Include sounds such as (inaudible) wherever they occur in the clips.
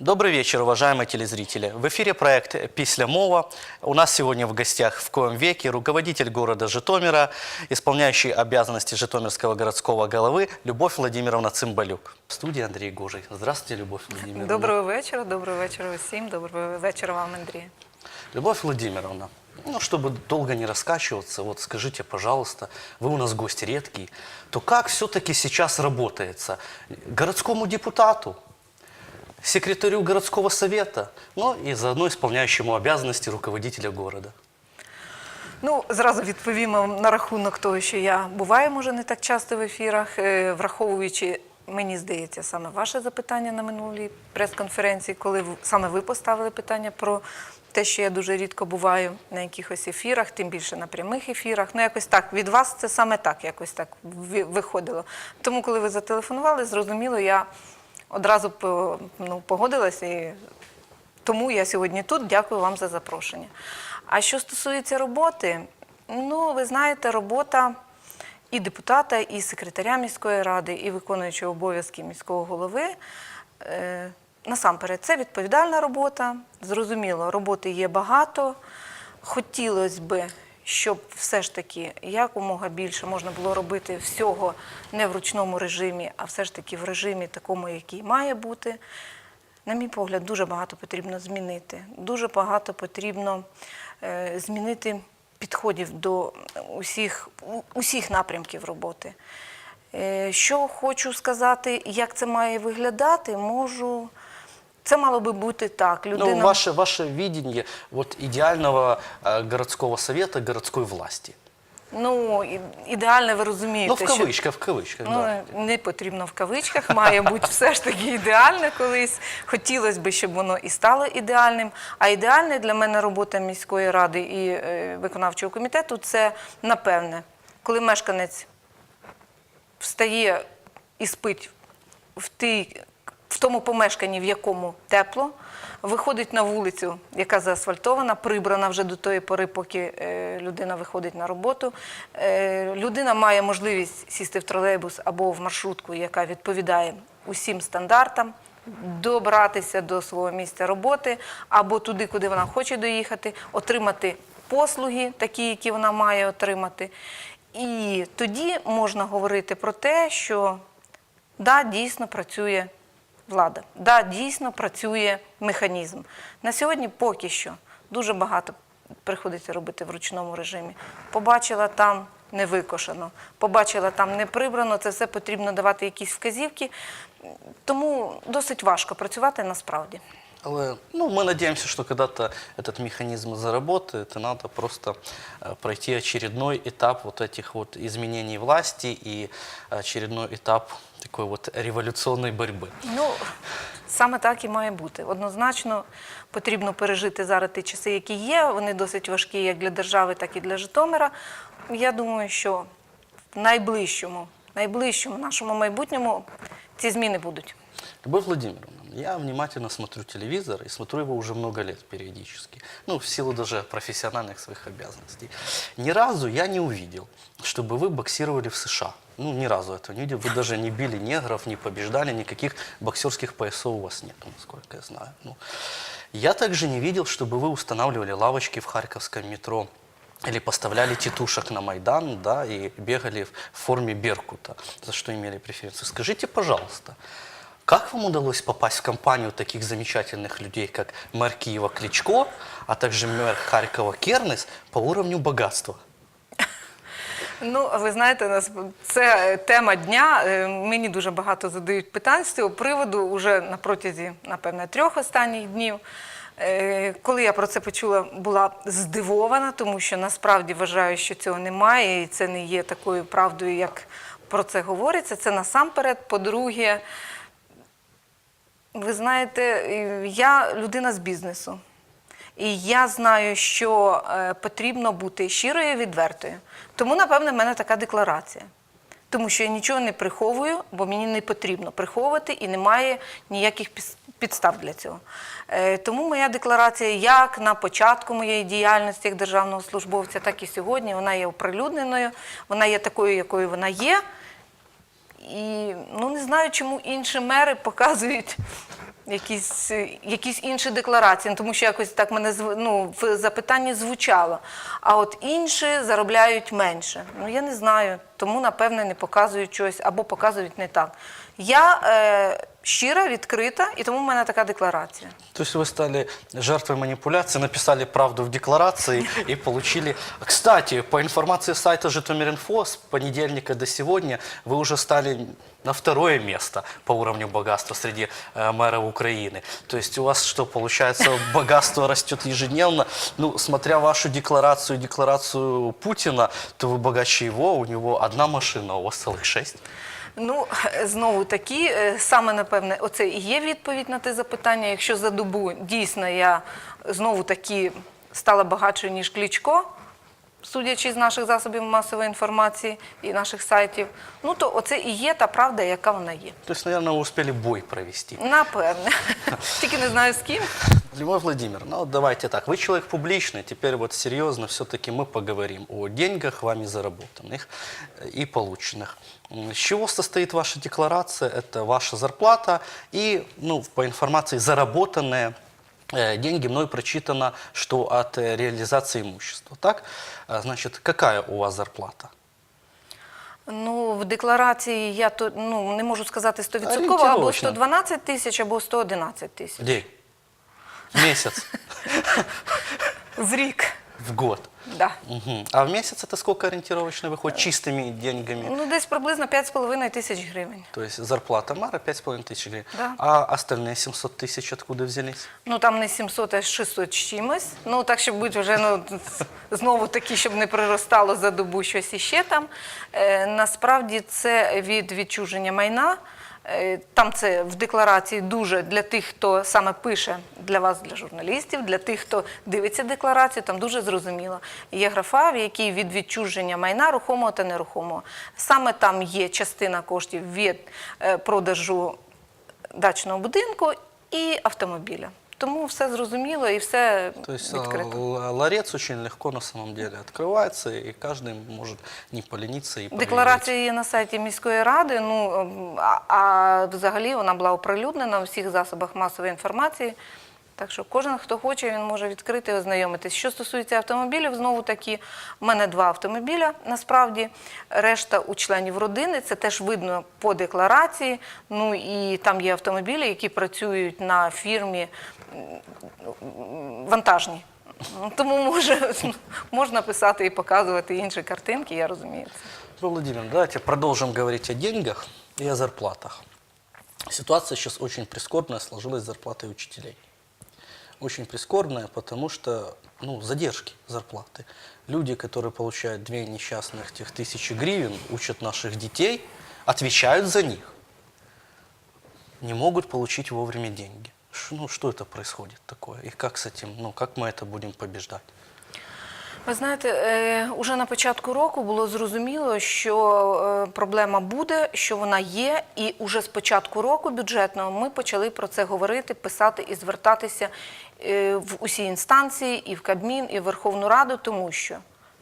Добрый вечер, уважаемые телезрители. В эфире проект «Писля мова». У нас сегодня в гостях в коем веке руководитель города Житомира, исполняющий обязанности Житомирского городского головы Любовь Владимировна Цымбалюк. В студии Андрей Гожий. Здравствуйте, Любовь Владимировна. Доброго вечора, доброго вечора усім, доброго вечора вам, Андрій. Любовь Владимировна, ну, чтобы долго не раскачиваться, вот скажите, пожалуйста, вы у нас гость редкий, то как все-таки сейчас работается городскому депутату, секретарю городского совета, ну и заодно исполняющему обязанности руководителя города? Ну, зразу відповім вам на рахунок того, що я буваю, може, не так часто в ефірах, е, враховуючи, мені здається, саме ваше запитання на минулій прес-конференції, коли саме ви поставили питання про те, що я дуже рідко буваю на якихось ефірах, тим більше на прямих ефірах. Ну, якось так, від вас це саме так, якось так виходило. Тому, коли ви зателефонували, зрозуміло, я одразу ну, погодилася і тому я сьогодні тут. Дякую вам за запрошення. А що стосується роботи, ну ви знаєте, робота і депутата, і секретаря міської ради, і виконуючого обов'язки міського голови. Е, насамперед, це відповідальна робота. Зрозуміло, роботи є багато. Хотілося би, щоб все ж таки якомога більше можна було робити всього не в ручному режимі, а все ж таки в режимі такому, який має бути. На мій погляд, дуже багато потрібно змінити. Дуже багато потрібно е, змінити підходів до усіх, усіх напрямків роботи. Е, що хочу сказати, як це має виглядати, можу. Це мало би бути так. Людина... Ну, ваше, ваше видение вот, идеального э, городского совета, городской власти. Ну, і- ідеальне ви розумієте. Ну, в що- кавычках, в кавычках, Ну, да. не потрібно в кавичках, має бути все ж таки ідеальне колись. Хотілося б, щоб воно і стало ідеальним. А ідеальне для мене робота міської ради і е, виконавчого комітету це напевне, коли мешканець встає і спить в, тій, в тому помешканні, в якому тепло, виходить на вулицю, яка заасфальтована, прибрана вже до тої пори, поки е, людина виходить на роботу. Е, людина має можливість сісти в тролейбус або в маршрутку, яка відповідає усім стандартам. Добратися до свого місця роботи або туди, куди вона хоче доїхати, отримати послуги, такі, які вона має отримати. І тоді можна говорити про те, що да, дійсно працює влада, да, дійсно працює механізм. На сьогодні поки що дуже багато приходиться робити в ручному режимі. Побачила там не викошено, побачила там не прибрано, це все потрібно давати якісь вказівки. Тому досить важко працювати насправді. Але, ну, мы надеемся, что когда-то этот механизм заработает, и надо просто э, пройти очередной этап вот этих вот изменений власти и очередной этап такой вот революционной борьбы. Ну, саме так і має бути. Однозначно потрібно пережити зараз ті часи, які є. Вони досить важкі як для держави, так і для Житомира. Я думаю, що в найближчому, найближчому нашому майбутньому ці зміни будуть. Любовь Владимировна, я внимательно смотрю телевизор и смотрю его уже много лет периодически. Ну, в силу даже профессиональных своих обязанностей. Ни разу я не увидел, чтобы вы боксировали в США. Ну, ни разу этого не видел. Вы даже не били негров, не побеждали, никаких боксерских поясов у вас нет, насколько я знаю. Ну, я также не видел, чтобы вы устанавливали лавочки в Харьковском метро или поставляли тетушек на Майдан, да, и бегали в форме Беркута, за что имели преференцию. Скажите, пожалуйста, как вам удалось попасть в компанию таких замечательных людей, как мэр Киева Кличко, а также мэр Харькова Кернес по уровню богатства? Ну, ви знаєте, нас це тема дня. Е, Мені дуже багато задають питань з цього приводу уже на протязі, напевне, трьох останніх днів. Е, Коли я про це почула, була здивована, тому що насправді вважаю, що цього немає, і це не є такою правдою, як про це говориться. Це насамперед. По-друге, ви знаєте, я людина з бізнесу. І я знаю, що е, потрібно бути щирою і відвертою. Тому, напевне, в мене така декларація. Тому що я нічого не приховую, бо мені не потрібно приховувати і немає ніяких підстав для цього. Е, Тому моя декларація, як на початку моєї діяльності як державного службовця, так і сьогодні, вона є оприлюдненою, вона є такою, якою вона є. І ну не знаю, чому інші мери показують якісь, якісь інші декларації, тому що якось так мене ну, в запитанні звучало. А от інші заробляють менше. Ну я не знаю, тому напевне не показують щось або показують не так. Я е, щира, відкрита, і тому в мене така декларація. То есть вы стали жертвой манипуляции, написали правду в декларации и получили... Кстати, по информации сайта Житомир.Инфо, с понедельника до сегодня вы уже стали на второе место по уровню богатства среди э, мэров Украины. То есть у вас что, получается, (laughs) богатство растет ежедневно? Ну, смотря вашу декларацию, декларацию Путина, то вы богаче его, у него одна машина, у вас целых шесть. Ну, знову таки, е, саме напевне, оце і є відповідь на те запитання. Якщо за добу дійсно я знову таки стала багатшою, ніж Клічко, судячи з наших засобів масової інформації і наших сайтів, ну то оце і є та правда, яка вона є. То есть, наверное, вы успели бой провести. Напевне. (laughs) Тільки не знаю з ким. Львов Владимир, ну вот давайте так. Вы человек публичный, теперь вот серьезно все-таки мы поговорим о деньгах, вами заработанных э, и полученных. М, С чего состоит ваша декларация? Это ваша зарплата и, ну, по информации, заработанные э, деньги. Мной прочитано, что от э, реализации имущества. Так? А, Значит, какая у вас зарплата? Ну, в декларації я то ну, не можу сказати 100%, або Орієнтировочно. 112 тисяч, або 111 тисяч. День? В месяц? З рік. В год? Да. Мгм. А в месяц это сколько ориентировочно выходит чистыми деньгами? Ну, десь приблизно 5,5 тисяч гривень. То есть зарплата мэра 5,5 тысяч гривен. Да. А остальные 700 тысяч откуда взялись? Ну там не 700, а 600 з чимось. Ну так, щоб бути вже ну, знову такі, щоб не приростало за добу щось іще там. Е, насправді це від відчуження майна. Е, Там це в декларації дуже для тих, хто саме пише для вас, для журналістів, для тих, хто дивиться декларацію, там дуже зрозуміло. Є графа, в якій від відчуження майна рухомого та нерухомого. Саме там є частина коштів від е, продажу дачного будинку і автомобіля. Тому все зрозуміло і все То есть відкрито. ларец очень легко на самом деле открывается, и каждый может не полениться и проверить. Декларація є на сайті міської ради. Ну ем, а, а взагалі вона була оприлюднена у всіх засобах масової інформації. Так що кожен, хто хоче, він може відкрити і ознайомитись. Що стосується автомобілів, знову таки, в мене два автомобіля насправді. Решта у членів родини. Це теж видно по декларації. Ну і там є автомобілі, які працюють на фірмі вантажні. Тому може, (laughs) можна писати і показувати інші картинки, я розумію це. Владимир, давайте продолжим говорить о деньгах и о зарплатах. Ситуация сейчас очень прискорбная сложилась с зарплатой учителей. Очень прискорбная, потому что ну, задержки зарплаты. Люди, которые получают две несчастных тех тысячи гривен, учат наших детей, отвечают за них, не могут получить вовремя деньги. Ну, что это происходит такое? И как с этим, ну, как мы это будем побеждать? Ви знаєте, е, уже на початку року було зрозуміло, що е, проблема буде, що вона є, і уже з початку року бюджетного ми почали про це говорити, писати і звертатися е, в усі інстанції, і в Кабмін, і в Верховну Раду, тому що,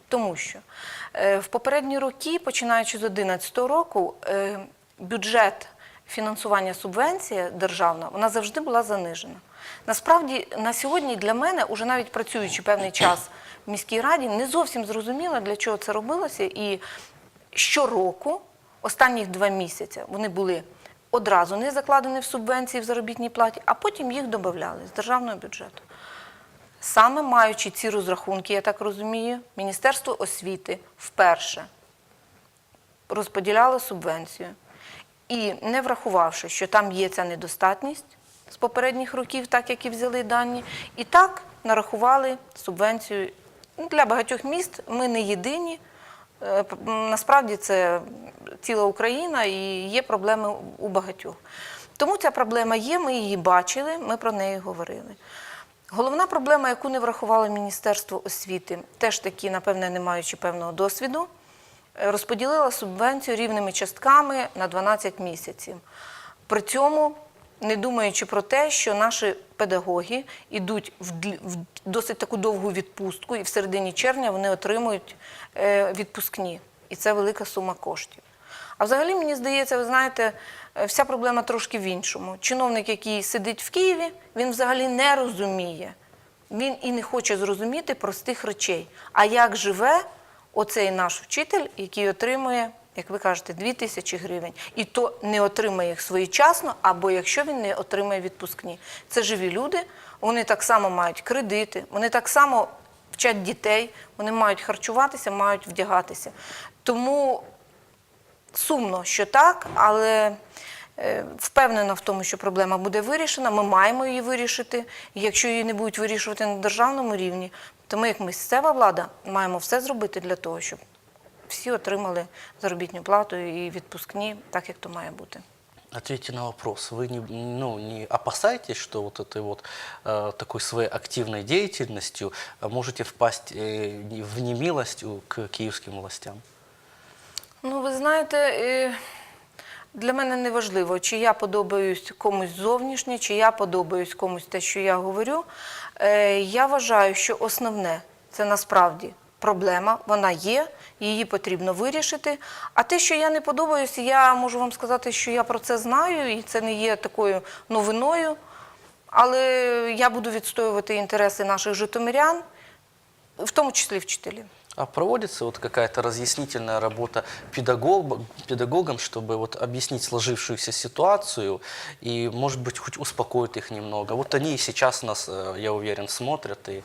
тому що в попередні роки, починаючи з 2011 року, бюджет фінансування субвенція державна, вона завжди була занижена. Насправді, на сьогодні для мене, уже навіть працюючи певний час в міській раді, не зовсім зрозуміло, для чого це робилося. І щороку, останніх два місяці, вони були одразу не закладені в субвенції в заробітній платі, а потім їх додавали з державного бюджету. Саме маючи ці розрахунки, я так розумію, Міністерство освіти вперше розподіляло субвенцію. І не врахувавши, що там є ця недостатність з попередніх років, так як і взяли дані, і так нарахували субвенцію Ну, для багатьох міст. Ми не єдині. Е, Насправді це ціла Україна і є проблеми у багатьох. Тому ця проблема є, ми її бачили, ми про неї говорили. Головна проблема, яку не врахувало Міністерство освіти, теж таки, напевне, не маючи певного досвіду, розподілила субвенцію рівними частками на 12 місяців. При цьому не думаючи про те, що наші педагоги йдуть в в досить таку довгу відпустку, і в середині червня вони отримують е, відпускні. І це велика сума коштів. А взагалі, мені здається, ви знаєте, е, вся проблема трошки в іншому. Чиновник, який сидить в Києві, він взагалі не розуміє. Він і не хоче зрозуміти простих речей. А як живе оцей наш вчитель, який отримує, як ви кажете, 2 тисячі гривень, і то не отримає їх своєчасно, або якщо він не отримає відпускні. Це живі люди, вони так само мають кредити, вони так само вчать дітей, вони мають харчуватися, мають вдягатися. Тому сумно, що так, але е, впевнена в тому, що проблема буде вирішена. Ми маємо її вирішити. Якщо її не будуть вирішувати на державному рівні, то ми, як місцева влада, маємо все зробити для того, щоб всі отримали заробітну плату і відпускні, так як то має бути. Ответьте на вопрос. Вы не, ну, не опасаетесь, что вот этой вот э, такой своей активной деятельностью э, можете впасть э, не- в немилость у- к киевским властям? Ну, ви знаєте, е, для мене не важливо, чи я подобаюсь комусь зовнішнє, чи я подобаюсь комусь те, що я говорю. Е, Я вважаю, що основне це насправді проблема, вона є, її потрібно вирішити. А те, що я не подобаюся, я можу вам сказати, що я про це знаю, і це не є такою новиною. Але я буду відстоювати інтереси наших житомирян, в тому числі вчителів. А проводится вот какая-то разъяснительная работа педагог, педагогам, чтобы вот объяснить сложившуюся ситуацию и, может быть, хоть успокоить их немного? Вот они и сейчас нас, э, я уверен, смотрят и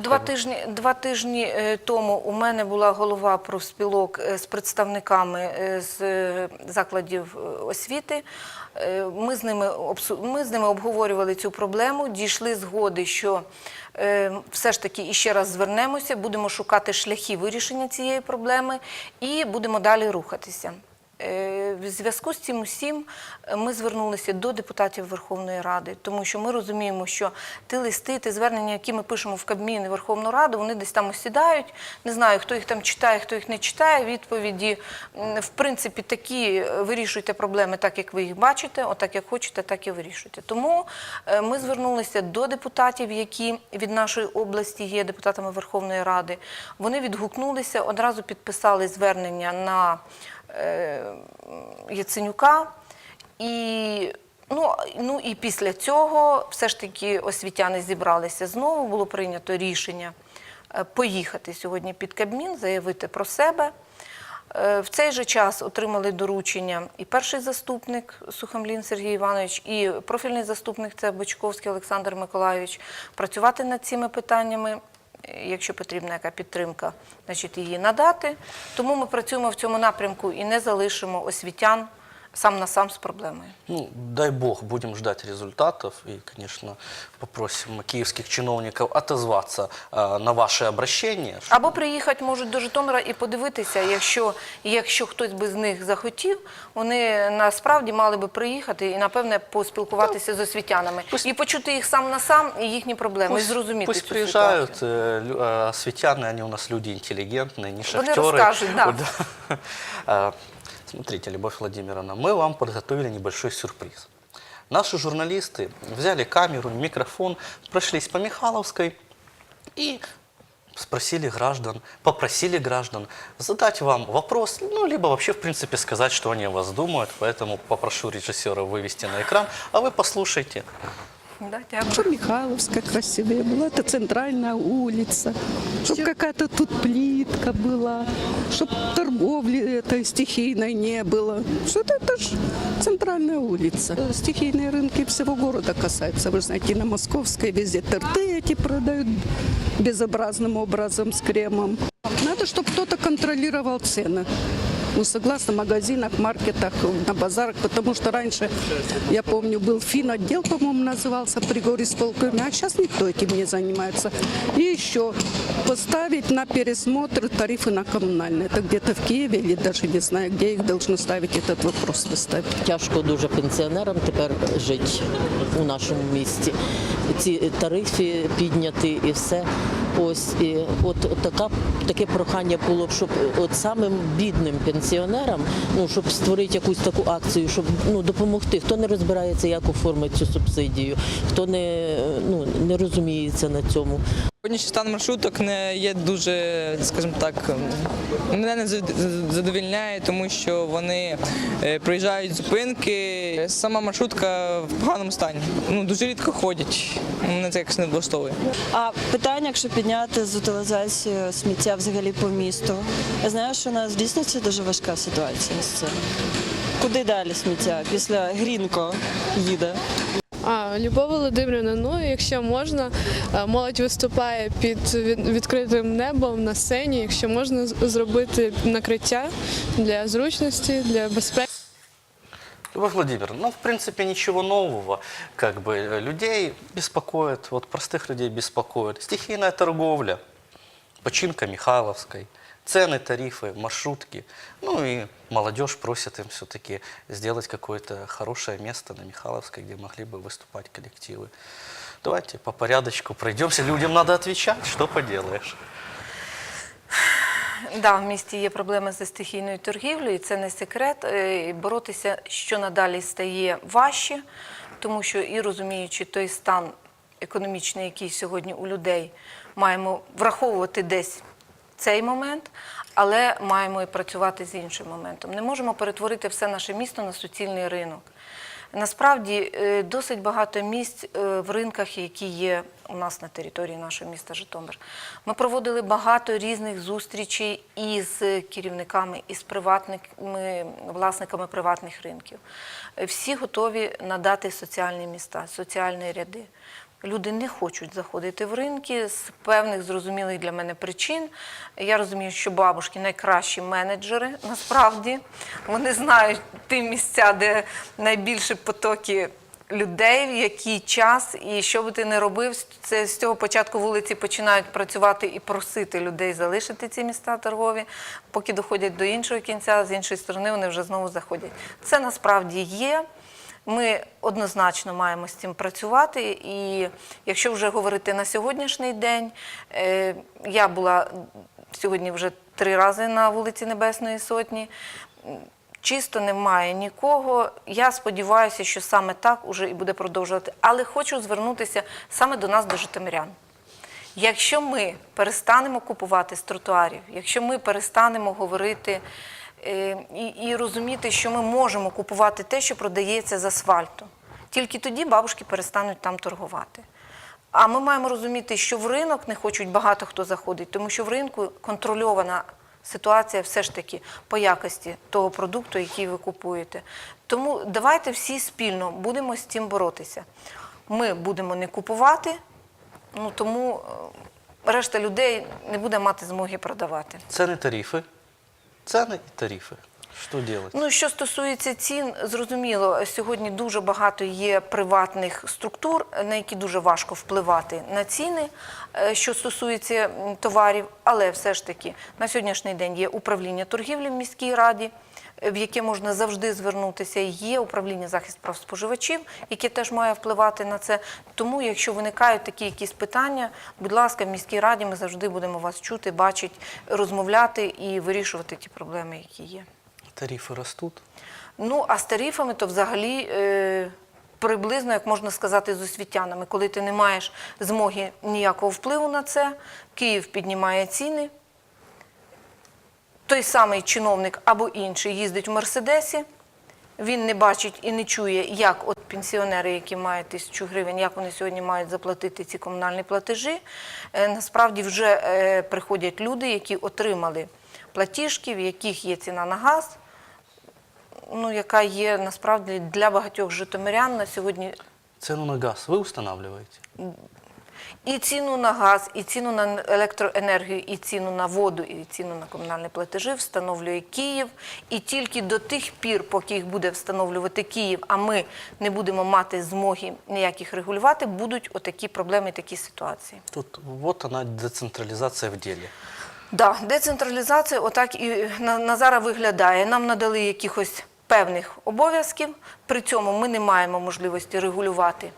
Два тижні, два тижні е, тому у мене була голова профспілок е, з представниками е, з е, закладів е, освіти. Е, Ми з ними обсу- ми з ними обговорювали цю проблему, дійшли згоди, що е, все ж таки іще раз звернемося, будемо шукати шляхи вирішення цієї проблеми і будемо далі рухатися. Е, В зв'язку з цим усім е, ми звернулися до депутатів Верховної Ради, тому що ми розуміємо, що ті листи, ті звернення, які ми пишемо в Кабмін Верховну Раду, вони десь там осідають. Не знаю, хто їх там читає, хто їх не читає. Відповіді, в принципі, такі е, вирішуйте проблеми так, як ви їх бачите, отак як хочете, так і вирішуйте. Тому ми звернулися до депутатів, які від нашої області є депутатами Верховної Ради. Вони відгукнулися, одразу підписали звернення на Яценюка. І, ну, ну і після цього все ж таки освітяни зібралися знову. Було прийнято рішення е, поїхати сьогодні під Кабмін, заявити про себе. Е, В цей же час отримали доручення і перший заступник Сухомлін Сергій Іванович, і профільний заступник це Бочковський Олександр Миколайович, працювати над цими питаннями. Якщо потрібна яка підтримка, значить її надати. Тому ми працюємо в цьому напрямку і не залишимо освітян сам на сам з проблемою. Ну, дай бог, будем ждать результатов и, конечно, попросим киевских чиновников отозваться э, на ваше обращение. Або приїхати можуть до Житомира і подивитися, якщо, якщо хтось би з них захотів, вони насправді мали би приїхати і, напевне, поспілкуватися з освітянами. І почути їх сам на сам і їхні проблеми, і зрозуміти пусть цю приезжают, ситуацію. э, лю- э, осветяне, они у нас люди интеллигентные, не шахтеры. расскажут, да. (laughs) Смотрите, Любовь Владимировна, мы вам подготовили небольшой сюрприз. Наши журналисты взяли камеру, микрофон, прошлись по Михайловской и спросили граждан, попросили граждан задать вам вопрос, ну, либо вообще, в принципе, сказать, что они о вас думают. Поэтому попрошу режиссера вывести на экран, а вы послушайте. Да, дякую. Чтобы Михайловская красивее была, это центральная улица, чтобы какая-то тут плитка была, чтобы торговли этой стихийной не было. Что это, это ж центральная улица. Э, Стихийные рынки всего города касаются. Вы знаете, на Московской везде торты эти продают безобразным образом с кремом. Надо, чтобы кто-то контролировал цены. Ну, согласно в магазинах, маркетах, на базарах, потому что раньше, я помню, был финотдел, по-моему, назывался при горисполкоме, а сейчас никто этим не занимается. И еще поставить на пересмотр тарифы на коммунальные. Это где-то в Киеве или даже не знаю, где их должны ставить, этот вопрос выставить. Тяжко дуже пенсіонерам тепер жити у нашому місті. Ці тарифи підняті і все. Ось і от така таке прохання було щоб от самим бідним пенсіонерам, ну щоб створити якусь таку акцію, щоб ну допомогти. Хто не розбирається, як оформити цю субсидію, хто не ну не розуміється на цьому. Сьогоднішній стан маршруток не є дуже, скажімо так, мене не задовільняє, тому що вони е, проїжджають зупинки. Сама маршрутка в поганому стані. Ну дуже рідко ходять. Мене це якось не влаштовує. А питання, якщо підняти з утилізацією сміття взагалі по місту. Я знаю, що у нас дійсно дуже важка ситуація з цим. Куди далі сміття? Після Грінко їде. А, Любов Володимирівна, ну якщо можна, е, молодь виступає під від- відкритим небом на сцені. Якщо можна з- зробити накриття для зручності, для безпеки. Любовь Владимировна, ну, в принципе, ничего нового. Как бы э, людей беспокоит, вот простых людей беспокоит. Стихийная торговля, починка Михайловской, цены, тарифы, маршрутки. Ну и молодежь просит им все-таки сделать какое-то хорошее место на Михайловской, где могли бы выступать коллективы. Давайте по порядочку пройдемся. Людям надо отвечать, что поделаешь. Да, в місті є проблеми зі стихійною торгівлею, і це не секрет. Е, і Боротися що надалі стає важче, тому що і розуміючи той стан економічний, який сьогодні у людей, маємо враховувати десь цей момент, але маємо і працювати з іншим моментом. Не можемо перетворити все наше місто на суцільний ринок. Насправді е, досить багато місць е, в ринках, які є у нас на території нашого міста Житомир. Ми проводили багато різних зустрічей із керівниками, із приватними власниками приватних ринків. Всі готові надати соціальні міста, соціальні ряди. Люди не хочуть заходити в ринки з певних зрозумілих для мене причин. Я розумію, що бабушки найкращі менеджери насправді. Вони знають ті місця, де найбільші потоки людей, в який час, і що би ти не робив, це з цього початку вулиці починають працювати і просити людей залишити ці міста торгові, поки доходять до іншого кінця, з іншої сторони вони вже знову заходять. Це насправді є. Ми однозначно маємо з цим працювати. І якщо вже говорити на сьогоднішній день, е, я була сьогодні вже три рази на вулиці Небесної Сотні. Чисто немає нікого. Я сподіваюся, що саме так уже і буде продовжувати. Але хочу звернутися саме до нас, до житомирян. Якщо ми перестанемо купувати з тротуарів, якщо ми перестанемо говорити і, і розуміти, що ми можемо купувати те, що продається з асфальту, тільки тоді бабушки перестануть там торгувати. А ми маємо розуміти, що в ринок не хочуть багато хто заходить, тому що в ринку контрольована ситуація все ж таки по якості того продукту, який ви купуєте. Тому давайте всі спільно будемо з цим боротися. Ми будемо не купувати, Ну тому е, решта людей не буде мати змоги продавати. Цены, тарифы. Цены и тарифы. Що делать? Ну що стосується цін, зрозуміло, сьогодні дуже багато є приватних структур, на які дуже важко впливати на ціни, е, що стосується товарів, але все ж таки на сьогоднішній день є управління торгівлі в міській раді. В яке можна завжди звернутися, є управління захист прав споживачів, яке теж має впливати на це. Тому, якщо виникають такі якісь питання, будь ласка, в міській раді ми завжди будемо вас чути, бачити, розмовляти і вирішувати ті проблеми, які є. Тарифы растут. Ну, а з тарифами то взагалі е, приблизно, як можна сказати, з освітянами. Коли ти не маєш змоги ніякого впливу на це, Київ піднімає ціни. Той самий чиновник або інший їздить в Мерседесі, він не бачить і не чує, як от пенсіонери, які мають тисячу гривень, як вони сьогодні мають заплатити ці комунальні платежі. Е, Насправді вже е, приходять люди, які отримали платіжки, в яких є ціна на газ, ну, яка є насправді для багатьох житомирян на сьогодні Цену на газ вы устанавливаете? І ціну на газ, і ціну на електроенергію, і ціну на воду, і ціну на комунальні платежі встановлює Київ. І тільки до тих пір, поки їх буде встановлювати Київ, а ми не будемо мати змоги ніяких регулювати, будуть отакі проблеми, такі ситуації. Тут вот она децентрализация в деле. Да, децентралізація отак і на, на зараз виглядає. Нам надали якихось певних обов'язків. При цьому ми не маємо можливості регулювати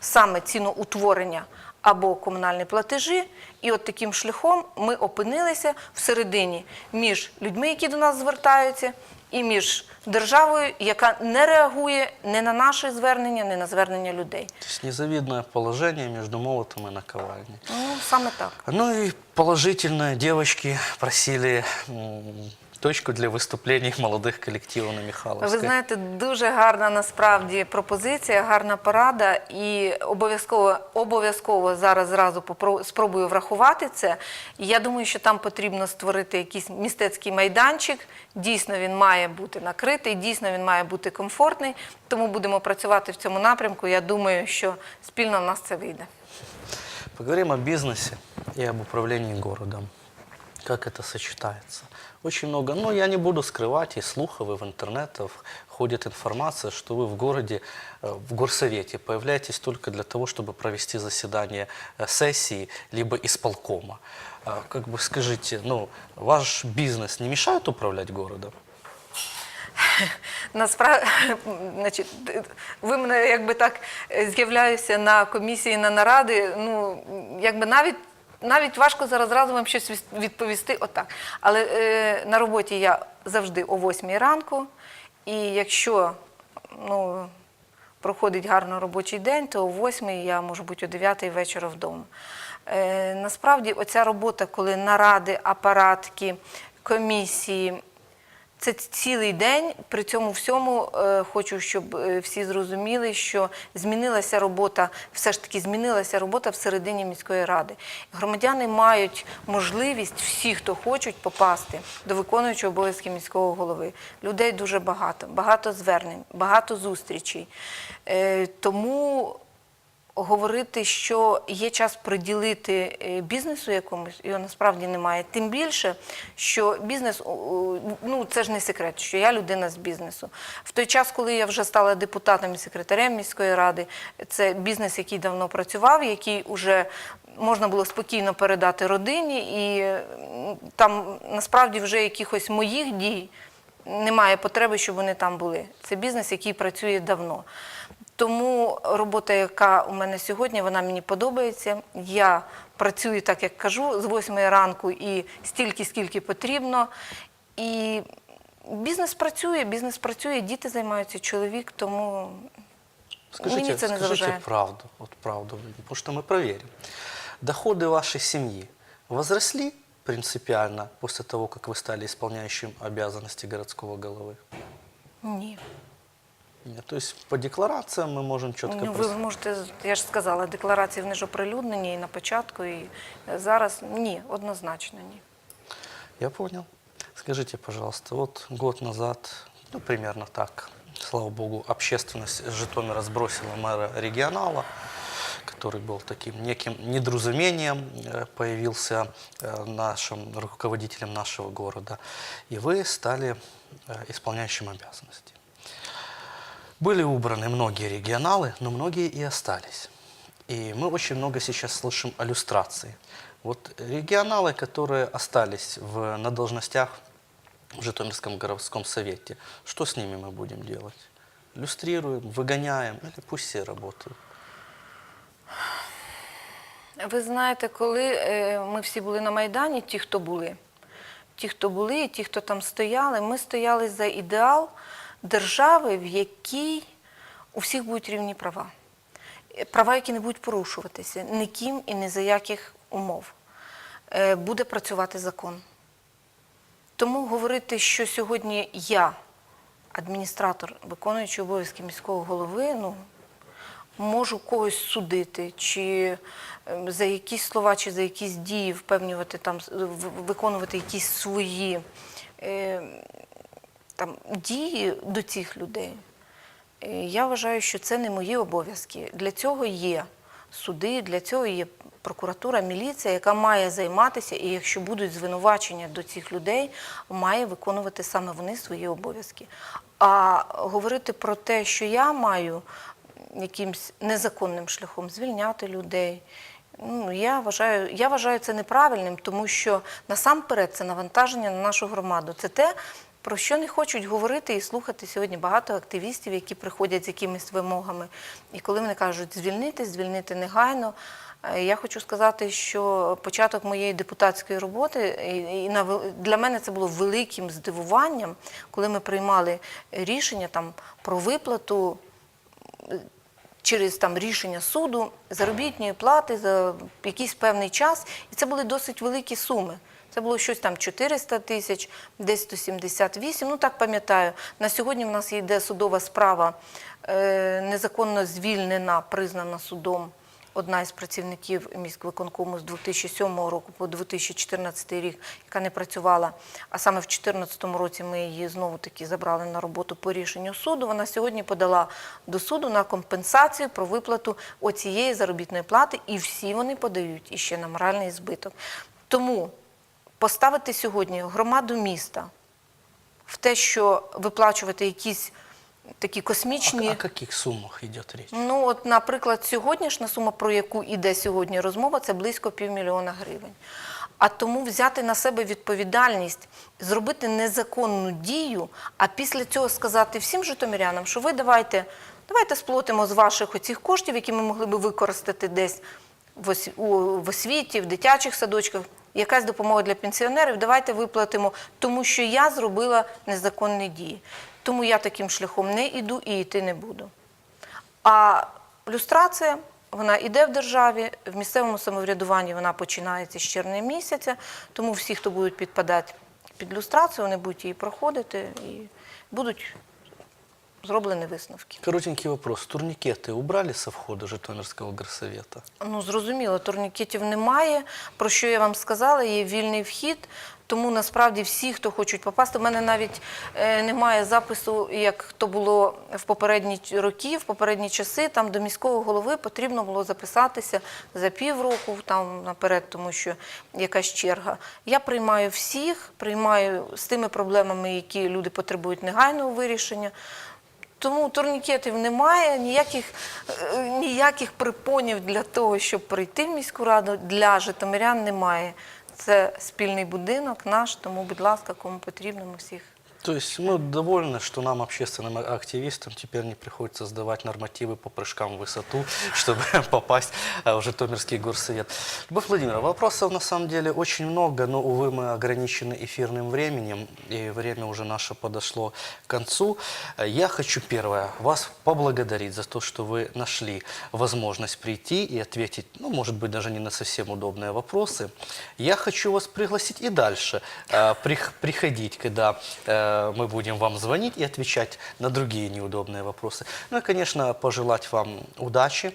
саме ціноутворення або комунальні платежі. І от таким шляхом ми опинилися всередині між людьми, які до нас звертаються, і між державою, яка не реагує ні на наші звернення, ні на звернення людей. То есть незавидное положение между молотом и наковальней. Ну, саме так. Ну и положительно девочки просили точку для выступлений (laughs) молодых коллективов на Михайловской. Ви знаєте, дуже гарна насправді пропозиція, гарна порада, і обов'язково обов'язково зараз зразу спробую врахувати це. І я думаю, що там потрібно створити якийсь містецький майданчик. Дійсно, він має бути накритий, дійсно він має бути комфортний. Тому будемо працювати в цьому напрямку. Я думаю, що спільно в нас це вийде. Поговорим о бизнесе и об управлении городом. Как это сочетается? Очень много, ну я не буду скрывать, из слухов, и в интернетах ходит информация, что вы в городе, э, в горсовете появляетесь только для того, чтобы провести заседание э, сессии, либо исполкома. А, Как бы скажите, ну, ваш бизнес не мешает управлять городом? Насправді, (laughs) значить, ви мене якби так е, з'являюся на комісії на наради. Ну якби навіть навіть важко зараз разом вам щось відповісти отак. Але е, на роботі я завжди о 8 ранку, і якщо ну, проходить гарно робочий день, то о 8 я можу бути о 9 вечора вдома. Е, насправді, оця робота, коли наради, апаратки, комісії. Це цілий день. При цьому всьому е, хочу, щоб е, всі зрозуміли, що змінилася робота, все ж таки змінилася робота всередині міської ради. Громадяни мають можливість, всі, хто хочуть, попасти до виконуючого обов'язки міського голови. Людей дуже багато, багато звернень, багато зустрічей. Е, тому говорити, що є час приділити е, бізнесу якомусь, його насправді немає. Тим більше, що бізнес, ну це ж не секрет, що я людина з бізнесу. В той час, коли я вже стала депутатом і секретарем міської ради, це бізнес, який давно працював, який вже можна було спокійно передати родині, і там насправді вже якихось моїх дій немає потреби, щоб вони там були. Це бізнес, який працює давно. Тому робота, яка у мене сьогодні, вона мені подобається. Я працюю, так як кажу, з 8 ранку і стільки, скільки потрібно. І бізнес працює, бізнес працює, діти займаються, чоловік, тому Скажите, мені це не скажите заважає. правду, вот правду, потому что мы проверим. Доходы вашей семьи возросли принципиально после того, как вы стали исполняющим обязанности городского головы? Ні. Нет, то есть по декларациям мы можем четко Ну, ви прос- можете, я ж сказала, декларації вони ж оприлюднені і на початку, і зараз ні, однозначно ні. Я понял. Скажите, пожалуйста, вот год назад, ну, примерно так, слава богу, общественность Житомира сбросила мэра регионала, который был таким неким недоразумением, э, появился э, нашим руководителем нашего города, и вы стали э, исполняющим обязанности. Были убраны многие регионалы, но многие и остались. И мы очень много сейчас слышим о люстрации. Вот регионалы, которые остались в, на должностях в Житомирском городском совете, что с ними мы будем делать? Люстрируем, выгоняем или пусть все работают? Ви знаєте, коли е, ми всі були на Майдані, ті, хто були, ті, хто були, і ті, хто там стояли, ми стояли за ідеал держави, в якій у всіх будуть рівні права. Е, Права, які не будуть порушуватися ніким і ні за яких умов. Е, Буде працювати закон. Тому говорити, що сьогодні я, адміністратор, виконуючий обов'язки міського голови, ну можу когось судити, чи ем, за якісь слова, чи за якісь дії впевнювати там, виконувати якісь свої е, там, дії до цих людей. Е, Я вважаю, що це не мої обов'язки. Для цього є суди, для цього є прокуратура, міліція, яка має займатися, і якщо будуть звинувачення до цих людей, має виконувати саме вони свої обов'язки. А говорити про те, що я маю якимсь незаконним шляхом звільняти людей. Ну, я вважаю, я вважаю це неправильним, тому що насамперед це навантаження на нашу громаду. Це те, про що не хочуть говорити і слухати сьогодні багато активістів, які приходять з якимись вимогами. І коли вони кажуть звільнити, звільнити негайно, Е, Я хочу сказати, що початок моєї депутатської роботи і- для мене це було великим здивуванням, коли ми приймали рішення там про виплату через там рішення суду заробітної плати за якийсь певний час, і це були досить великі суми. Це було щось там 400 тисяч, десь 178, ну так пам'ятаю. На сьогодні в нас йде судова справа, е, незаконно звільнена, признана судом одна із працівників міськвиконкому з 2007 року по 2014 рік, яка не працювала. А саме в 2014 році ми її знову таки забрали на роботу по рішенню суду. Вона сьогодні подала до суду на компенсацію про виплату оцієї заробітної плати, і всі вони подають іще на моральний збиток. Тому поставити сьогодні громаду міста в те, що виплачувати якісь такі космічні. О, о каких суммах идет речь? Ну, от, наприклад, сьогоднішня сума, про яку йде сьогодні розмова, це близько півмільйона гривень. А тому взяти на себе відповідальність, зробити незаконну дію, а після цього сказати всім житомирянам, що ви давайте, давайте сплатимо з ваших оцих коштів, які ми могли би використати десь в освіті, в дитячих садочках, якась допомога для пенсіонерів, давайте виплатимо, тому що я зробила незаконні дії. Тому я таким шляхом не йду і йти не буду. А люстрація вона іде в державі, в місцевому самоврядуванні вона починається з червня місяця, тому всі, хто будуть підпадати під люстрацію, вони будуть її проходити і будуть зроблені висновки. Коротенький вопрос. Турникеты убрали со входа Житомирского горсовета? Ну, зрозуміло, турнікетів немає. Про що я вам сказала, є вільний вхід. Тому насправді всі, хто хочуть попасти, в мене навіть е, немає запису, як то було в попередні роки, в попередні часи. Там до міського голови потрібно було записатися за півроку там наперед, тому що якась черга. Я приймаю всіх, приймаю з тими проблемами, які люди потребують негайного вирішення. Тому турнікетів немає, ніяких, е, ніяких припонів для того, щоб прийти в міську раду для житомирян немає. Це спільний будинок наш, тому, будь ласка, кому потрібно, ми всіх. То есть мы довольны, что нам, общественным активистам, теперь не приходится сдавать нормативы по прыжкам в высоту, (laughs) чтобы попасть э, в Житомирский горсовет. Любовь Владимировна, вопросов на самом деле очень много, но, увы, мы ограничены эфирным временем, и время уже наше подошло к концу. Я хочу, первое, вас поблагодарить за то, что вы нашли возможность прийти и ответить, ну, может быть, даже не на совсем удобные вопросы. Я хочу вас пригласить и дальше прих- приходить, когда э, мы будем вам звонить и отвечать на другие неудобные вопросы. Ну и, конечно, пожелать вам удачи,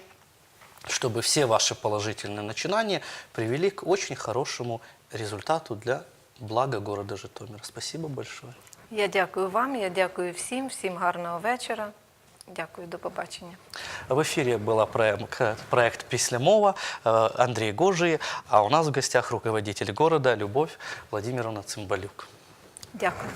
чтобы все ваши положительные начинания привели к очень хорошему результату для блага города Житомира. Спасибо большое. Я дякую вам, я дякую всім, всім гарного вечора. Дякую, до побачення. В эфире был проект, проект «Песлямова» э, Андрей Гожий, а у нас в гостях руководитель города Любовь Владимировна Цымбалюк. Дякую.